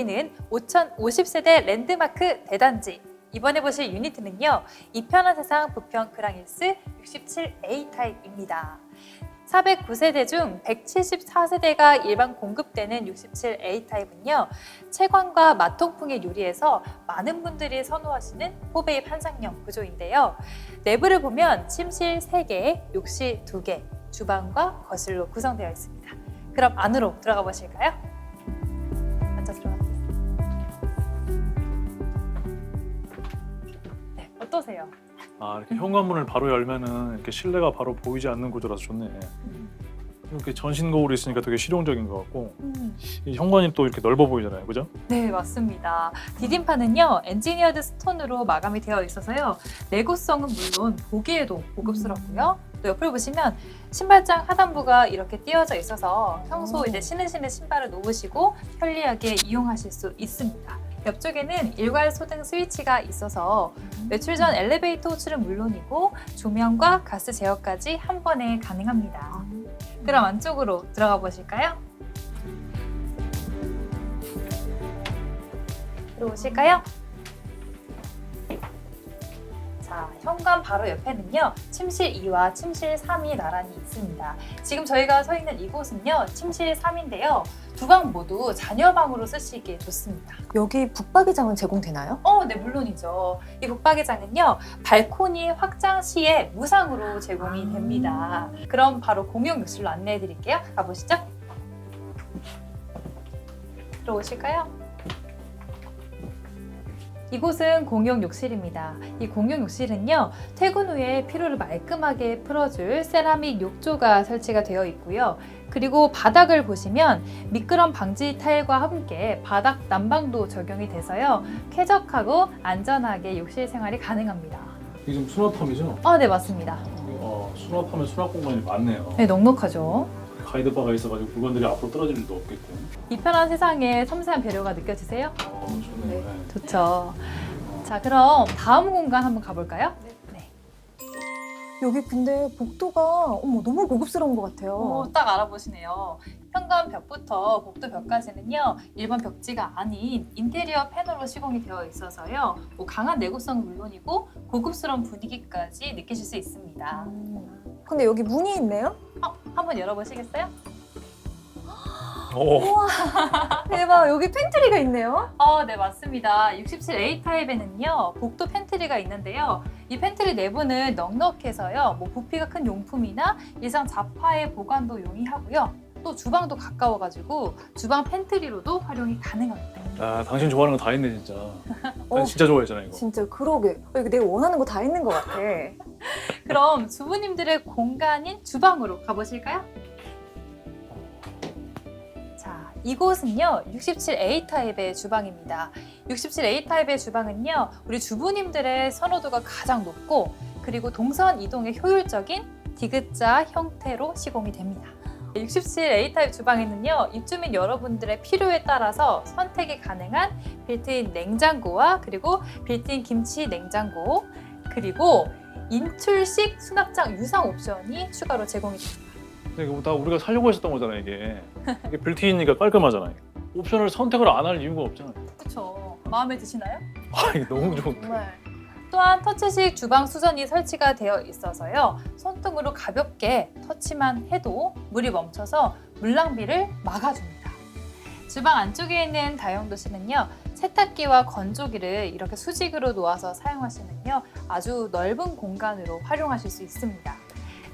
여기는 5,050세대 랜드마크 대단지. 이번에 보실 유니트는요, 이편한 세상 부평 그랑일스 67A 타입입니다. 409세대 중 174세대가 일반 공급되는 67A 타입은요, 채광과 마통풍의 유리에서 많은 분들이 선호하시는 포베이 판상형 구조인데요. 내부를 보면 침실 3개, 욕실 2개, 주방과 거실로 구성되어 있습니다. 그럼 안으로 들어가 보실까요? 어떠세요? 아 이렇게 현관문을 바로 열면은 이렇게 실내가 바로 보이지 않는 구조라서 좋네. 이렇게 전신 거울이 있으니까 되게 실용적인 것 같고 이 현관이 또 이렇게 넓어 보이잖아요, 그죠? 네, 맞습니다. 디딤판은요, 엔지니어드 스톤으로 마감이 되어 있어서요, 내구성은 물론 보기에도 고급스럽고요. 또 옆을 보시면 신발장 하단부가 이렇게 띄어져 있어서 평소 이제 신으시는 신발을 놓으시고 편리하게 이용하실 수 있습니다. 옆쪽에는 일괄 소등 스위치가 있어서 외출 전 엘리베이터 호출은 물론이고 조명과 가스 제어까지 한 번에 가능합니다. 그럼 안쪽으로 들어가 보실까요? 들어오실까요? 자, 현관 바로 옆에는요, 침실 2와 침실 3이 나란히 있습니다. 지금 저희가 서 있는 이곳은요, 침실 3인데요. 두 방 모두 자녀 방으로 쓰시기에 좋습니다. 여기 북박이장은 제공되나요? 어, 네, 물론이죠. 이 북박이장은요, 발코니 확장 시에 무상으로 제공이 됩니다. 그럼 바로 공용 욕실로 안내해 드릴게요. 가보시죠. 들어오실까요? 이곳은 공용 욕실입니다. 이 공용 욕실은요, 퇴근 후에 피로를 말끔하게 풀어줄 세라믹 욕조가 설치가 되어 있고요. 그리고 바닥을 보시면 미끄럼 방지 타일과 함께 바닥 난방도 적용이 돼서요, 쾌적하고 안전하게 욕실 생활이 가능합니다. 이게 좀 수납함이죠? 아, 네, 맞습니다. 어, 수납하면 수납 공간이 많네요. 네, 넉넉하죠. 가이드바가 있어가지고 물건들이 앞으로 떨어질 일도 없겠고. 이 편한 세상에 섬세한 배려가 느껴지세요? 어, 좋네요. 네. 좋죠. 자, 그럼 다음 공간 한번 가볼까요? 네. 여기 근데 복도가 어머 너무 고급스러운 것 같아요. 오, 딱 알아보시네요. 현관 벽부터 복도 벽까지는요, 일반 벽지가 아닌 인테리어 패널로 시공이 되어 있어서요, 뭐 강한 내구성은 물론이고 고급스러운 분위기까지 느끼실 수 있습니다. 음. 근데 여기 문이 있네요? 어, 한번 열어보시겠어요? 오, 대박 여기 팬트리가 있네요. 어, 네, 맞습니다. 67A 타입에는요, 복도 팬트리가 있는데요. 이 팬트리 내부는 넉넉해서요, 뭐 부피가 큰 용품이나 일상 잡화의 보관도 용이하고요. 또 주방도 가까워가지고 주방 팬트리로도 활용이 가능합니다. 아, 당신 좋아하는 거다 있네 진짜. 어. 난 진짜 좋아했잖아 이거. 진짜 그러게 어, 여기 내가 원하는 거 다 있는 것 같아. 그럼 주부님들의 공간인 주방으로 가보실까요? 자, 이곳은요, 67A 타입의 주방입니다. 67A 타입의 주방은요, 우리 주부님들의 선호도가 가장 높고, 그리고 동선 이동에 효율적인 디귿자 형태로 시공이 됩니다. 67A 타입 주방에는요, 입주민 여러분들의 필요에 따라서 선택이 가능한 빌트인 냉장고와 그리고 빌트인 김치 냉장고, 그리고 인출식 수납장 유상 옵션이 추가로 제공이 됩니다. 근데 이거 다 우리가 살려고 했었던 거잖아 이게. 이게 빌트인이니까 깔끔하잖아. 옵션을 선택을 안 할 이유가 없잖아. 그렇죠. 마음에 드시나요? 아 이게 너무 좋은데. 정말 또한 터치식 주방 수전이 설치가 되어 있어서요. 손등으로 가볍게 터치만 해도 물이 멈춰서 물 낭비를 막아줍니다. 주방 안쪽에 있는 다용도실은요. 세탁기와 건조기를 이렇게 수직으로 놓아서 사용하시면요. 아주 넓은 공간으로 활용하실 수 있습니다.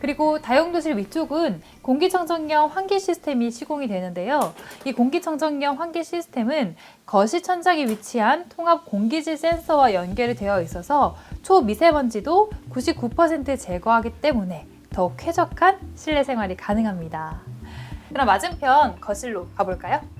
그리고 다용도실 위쪽은 공기청정형 환기 시스템이 시공이 되는데요. 이 공기청정형 환기 시스템은 거실 천장에 위치한 통합 공기질 센서와 연결이 되어 있어서 초미세먼지도 99% 제거하기 때문에 더욱 쾌적한 실내 생활이 가능합니다. 그럼 맞은편 거실로 가볼까요?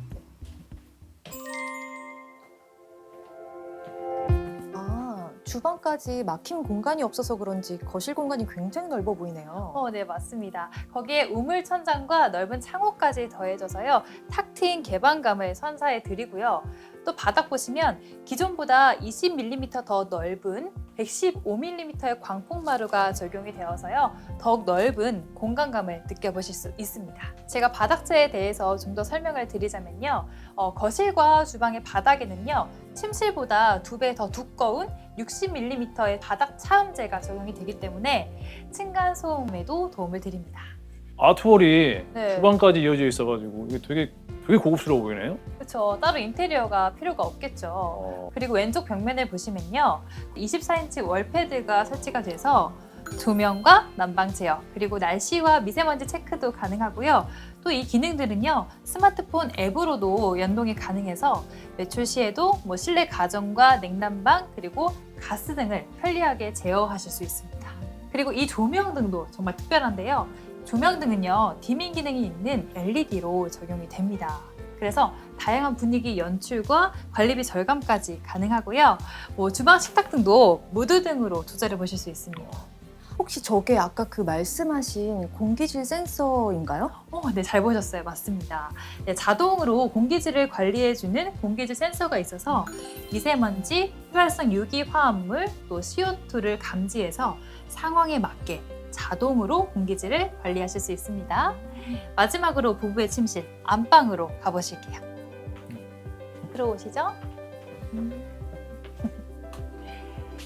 주방까지 막힌 공간이 없어서 그런지 거실 공간이 굉장히 넓어 보이네요. 어, 네, 맞습니다. 거기에 우물 천장과 넓은 창호까지 더해져서요. 탁 트인 개방감을 선사해 드리고요. 또 바닥 보시면 기존보다 20mm 더 넓은 115mm의 광폭마루가 적용이 되어서요. 더욱 넓은 공간감을 느껴보실 수 있습니다. 제가 바닥재에 대해서 좀 더 설명을 드리자면요. 어, 거실과 주방의 바닥에는요. 침실보다 두 배 더 두꺼운 60mm의 바닥 차음재가 적용이 되기 때문에 층간 소음에도 도움을 드립니다. 아트월이 네. 주방까지 이어져 있어가지고 이게 되게 되게 고급스러워 보이네요. 그렇죠. 따로 인테리어가 필요가 없겠죠. 어, 그리고 왼쪽 벽면을 보시면요. 24인치 월패드가 설치가 돼서 조명과 난방 제어, 그리고 날씨와 미세먼지 체크도 가능하고요. 또 이 기능들은요. 스마트폰 앱으로도 연동이 가능해서 외출 시에도 뭐 실내 가정과 냉난방 그리고 가스 등을 편리하게 제어하실 수 있습니다. 그리고 이 조명 등도 정말 특별한데요. 조명 등은요. 디밍 기능이 있는 LED로 적용이 됩니다. 그래서 다양한 분위기 연출과 관리비 절감까지 가능하고요. 뭐 주방 식탁 등도 무드 등으로 조절해 보실 수 있습니다. 혹시 저게 아까 그 말씀하신 공기질 센서인가요? 어, 네, 잘 보셨어요. 맞습니다. 네, 자동으로 공기질을 관리해주는 공기질 센서가 있어서 미세먼지, 휘발성 유기 화합물, 또 CO2를 감지해서 상황에 맞게 자동으로 공기질을 관리하실 수 있습니다. 마지막으로 부부의 침실 안방으로 가보실게요. 들어오시죠.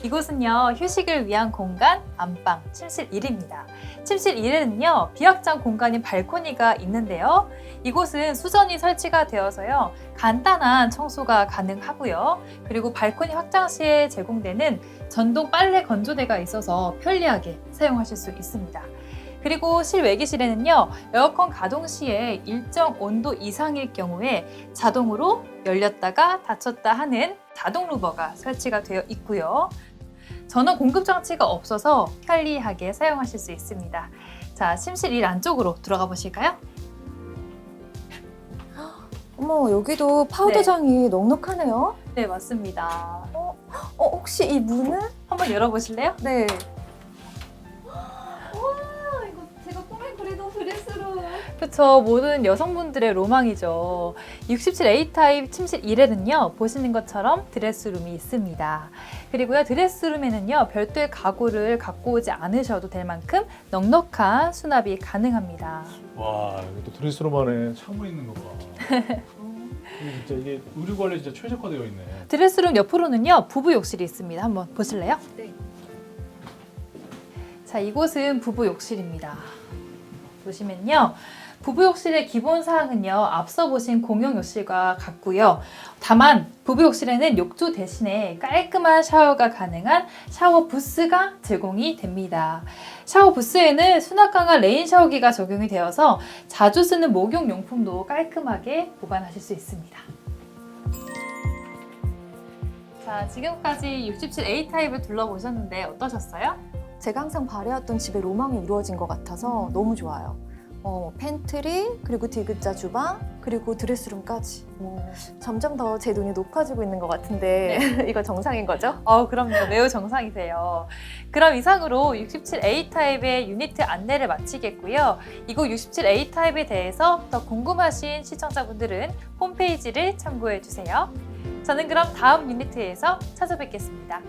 이곳은요 휴식을 위한 공간 안방 침실 1입니다. 침실 1에는요 비확장 공간인 발코니가 있는데요. 이곳은 수전이 설치가 되어서요 간단한 청소가 가능하고요. 그리고 발코니 확장 시에 제공되는 전동 빨래 건조대가 있어서 편리하게 사용하실 수 있습니다. 그리고 실외기실에는요 에어컨 가동 시에 일정 온도 이상일 경우에 자동으로 열렸다가 닫혔다 하는 자동 루버가 설치가 되어 있고요. 전원 공급 장치가 없어서 편리하게 사용하실 수 있습니다. 자, 침실 1 안쪽으로 들어가 보실까요? 어머 여기도 파우더장이 넉넉하네요. 네, 맞습니다. 어 혹시 이 문은? 한번 열어보실래요? 네. 그렇죠. 모든 여성분들의 로망이죠. 67A 타입 침실 1에는요, 보시는 것처럼 드레스룸이 있습니다. 그리고요, 드레스룸에는요, 별도의 가구를 갖고 오지 않으셔도 될 만큼 넉넉한 수납이 가능합니다. 와또 드레스룸 안에 창문 있는 거 봐. 이게 진짜 이게 의류 관리 진짜 최적화되어 있네. 드레스룸 옆으로는요 부부 욕실이 있습니다. 한번 보실래요? 네. 자 이곳은 부부 욕실입니다. 보시면요 부부 욕실의 기본 사항은요 앞서 보신 공용 욕실과 같고요. 다만 부부 욕실에는 욕조 대신에 깔끔한 샤워가 가능한 샤워 부스가 제공이 됩니다. 샤워 부스에는 수납 강한 레인 샤워기가 적용이 되어서 자주 쓰는 목욕 용품도 깔끔하게 보관하실 수 있습니다. 자, 지금까지 67A 타입을 둘러보셨는데 어떠셨어요? 제가 항상 바래왔던 집의 로망이 이루어진 것 같아서 너무 좋아요. 어, 팬트리, 그리고 디귿자 주방, 그리고 드레스룸까지. 점점 더 제 눈이 높아지고 있는 것 같은데 이거 정상인 거죠? 어, 그럼요. 매우 정상이세요. 그럼 이상으로 67A 타입의 유니트 안내를 마치겠고요. 이곳 67A 타입에 대해서 더 궁금하신 시청자분들은 홈페이지를 참고해 주세요. 저는 그럼 다음 유니트에서 찾아뵙겠습니다.